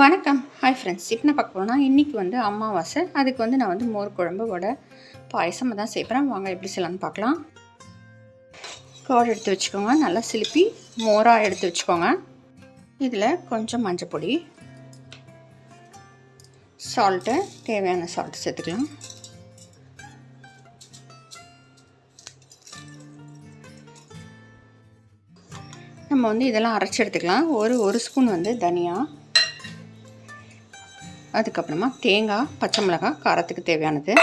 வணக்கம். Hi friends இப்போ நான் பார்க்க போனால் இன்றைக்கி வந்து அமாவாசை. அதுக்கு வந்து நான் வந்து மோர் குழம்பு வடை பாயசம் தான் செய்கிறேன் வாங்க எப்படி செய்யலாம்னு பார்க்கலாம். கார்டு எடுத்து வச்சுக்கோங்க. நல்லா சிலுப்பி மோராக எடுத்து வச்சுக்கோங்க. இதில் கொஞ்சம் மஞ்சள் பொடி சால்ட்டு தேவையான சால்ட்டு சேர்த்துக்கலாம். நம்ம வந்து இதெல்லாம் அரைச்சி எடுத்துக்கலாம். ஒரு ஒரு ஸ்பூன் வந்து தனியாக அதுக்கப்புறமா தேங்காய் பச்சை மிளகாய் காரத்துக்கு தேவையானது.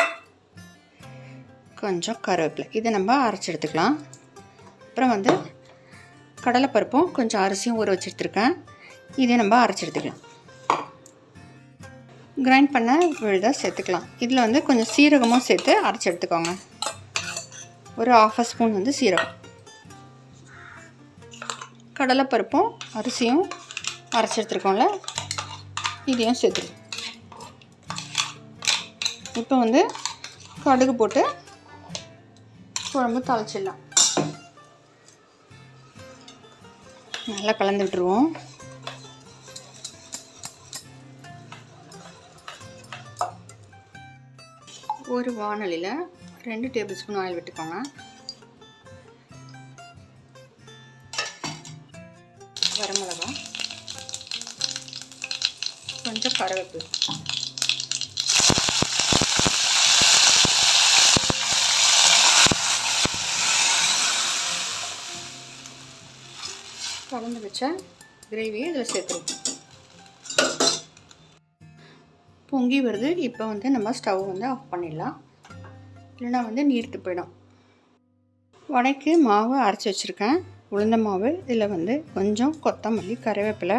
கொஞ்சம் கருவேப்பிலை. இதை நம்ம அரைச்சி எடுத்துக்கலாம். அப்புறம் வந்து கடலைப்பருப்பும் கொஞ்சம் அரிசியும் ஊற வச்சு எடுத்துருக்கேன் இதை நம்ம அரைச்சி எடுத்துக்கலாம். கிரைண்ட் பண்ண விழுத சேர்த்துக்கலாம். இதில் வந்து கொஞ்சம் சீரகமும் சேர்த்து அரைச்சி எடுத்துக்கோங்க. ஒரு ஆஃப் ஸ்பூன் வந்து சீரகம். கடலைப்பருப்பும் அரிசியும் அரைச்சி எடுத்துருக்கோம்ல? இதையும் சேர்த்துருக்கோம் இப்போ வந்து கடுகு போட்டு குழம்பு தாளிச்சிடலாம். நல்லா கலந்து விட்டுருவோம். ஒரு வானலியில் ரெண்டு டேபிள் ஸ்பூன் ஆயில் விட்டுக்கோங்க. வரமிளகா கொஞ்சம் கருவேப்பிலை. கலந்து வச்ச கிரேவியை இதில் சேர்த்துருக்கோம் பொங்கி வருது. இப்போ வந்து நம்ம ஸ்டவ் வந்து ஆஃப் பண்ணிடலாம். இல்லைன்னா வந்து நீர்த்து போயிடும். வடைக்கு மாவு அரைச்சி வச்சுருக்கேன். உளுந்த மாவு இதில் வந்து கொஞ்சம் கொத்தமல்லி கருவேப்பிலை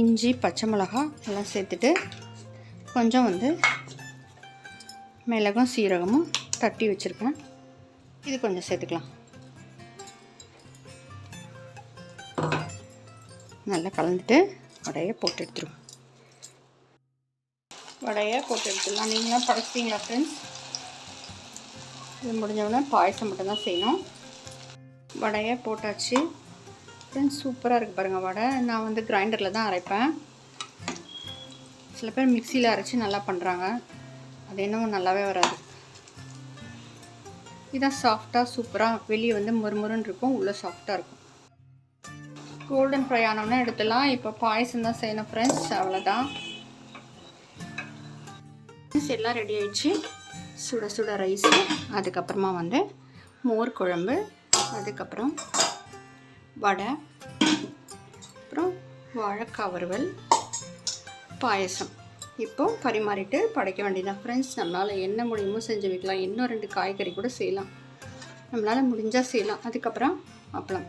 இஞ்சி பச்சை மிளகா எல்லாம் சேர்த்துட்டு கொஞ்சம் வந்து மிளகும் சீரகமும் தட்டி வச்சுருக்கேன். இது கொஞ்சம் சேர்த்துக்கலாம். நல்லா கலந்துட்டு வடையை போட்டு எடுத்துருவோம். வடையை போட்டு எடுத்துடலாம். நீங்களாம் படைச்சிட்டிங்களா ஃப்ரெண்ட்ஸ் இது முடிஞ்சவுடனே பாயசம் மட்டும்தான் செய்யணும். வடையை போட்டாச்சு. ஃப்ரெண்ட்ஸ் சூப்பராக இருக்குது பாருங்கள் வடை. நான் வந்து கிரைண்டரில் தான் அரைப்பேன். சில பேர் மிக்சியில் அரைச்சி நல்லா பண்ணுறாங்க அது என்னவோ நல்லாவே வராது. இதான் சாஃப்டாக சூப்பராக வெளியே வந்து முறுமுறுன்னு இருக்கும் உள்ளே சாஃப்டாக இருக்கும். கோல்டன் ஃப்ரை எடுத்துலாம் எடுத்துடலாம் இப்போ பாயசம் தான் செய்யணும் ஃப்ரெண்ட்ஸ் அவ்வளோதான் எல்லாம் ரெடி ஆயிடுச்சு சுட சுட ரைஸு அதுக்கப்புறமா வந்து மோர் குழம்பு அதுக்கப்புறம் வடை அப்புறம் வாழைக்காய் வறுவல் பாயசம் இப்போ பரிமாறிட்டு படைக்க வேண்டியதான் ஃப்ரெண்ட்ஸ் நம்மளால் என்ன முடியுமோ செஞ்சு வைக்கலாம் இன்னும் ரெண்டு காய்கறி கூட செய்யலாம் நம்மளால் முடிஞ்சால் செய்யலாம் அதுக்கப்புறம் அப்பளம்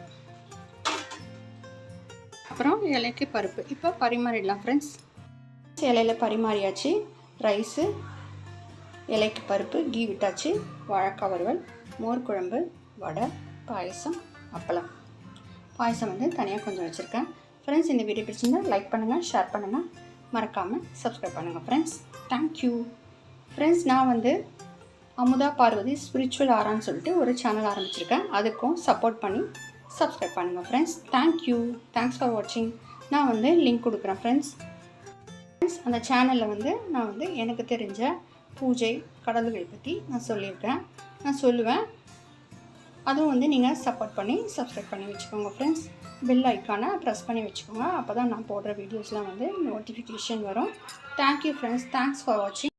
அப்புறம் இலைக்கு பருப்பு. இப்போ பரிமாறிடலாம் ஃப்ரெண்ட்ஸ் இலையில் பரிமாறியாச்சு. ரைஸு இலைக்கு பருப்பு கீ விட்டாச்சு. வாழைக்காய் வறுவல் மோர் குழம்பு வடை பாயசம் அப்பளம். பாயசம் வந்து தனியாக கொஞ்சம் வச்சுருக்கேன். ஃப்ரெண்ட்ஸ் இந்த வீடியோ பிடிச்சிருந்தா லைக் பண்ணுங்கள் ஷேர் பண்ணுங்கள் மறக்காமல் சப்ஸ்கிரைப் பண்ணுங்கள் ஃப்ரெண்ட்ஸ் தேங்க்யூ ஃப்ரெண்ட்ஸ் நான் வந்து அமுதா பார்வதி ஸ்பிரிச்சுவல் ஆரான்னு சொல்லிட்டு ஒரு சேனல் ஆரம்பிச்சிருக்கேன். அதுக்கும் சப்போர்ட் பண்ணி சப்ஸ்கிரைப் பண்ணுங்கள் ஃப்ரெண்ட்ஸ் தேங்க்யூ தேங்க்ஸ் ஃபார் வாட்சிங் நான் வந்து லிங்க் கொடுக்குறேன் ஃப்ரெண்ட்ஸ் ஃப்ரெண்ட்ஸ் அந்த சேனலில் வந்து நான் வந்து எனக்கு தெரிஞ்ச பூஜை கடவுள்கள் பற்றி நான் சொல்லியிருக்கேன். நான் சொல்லுவேன். அதுவும் வந்து நீங்கள் சப்போர்ட் பண்ணி சப்ஸ்கிரைப் பண்ணி வச்சுக்கோங்க ஃப்ரெண்ட்ஸ் பெல் ஐக்கானை ப்ரெஸ் பண்ணி வச்சுக்கோங்க. அப்போ தான் நான் போடுற வீடியோஸ்லாம் வந்து நோட்டிஃபிகேஷன் வரும். தேங்க்யூ ஃப்ரெண்ட்ஸ் தேங்க்ஸ் ஃபார் வாட்சிங்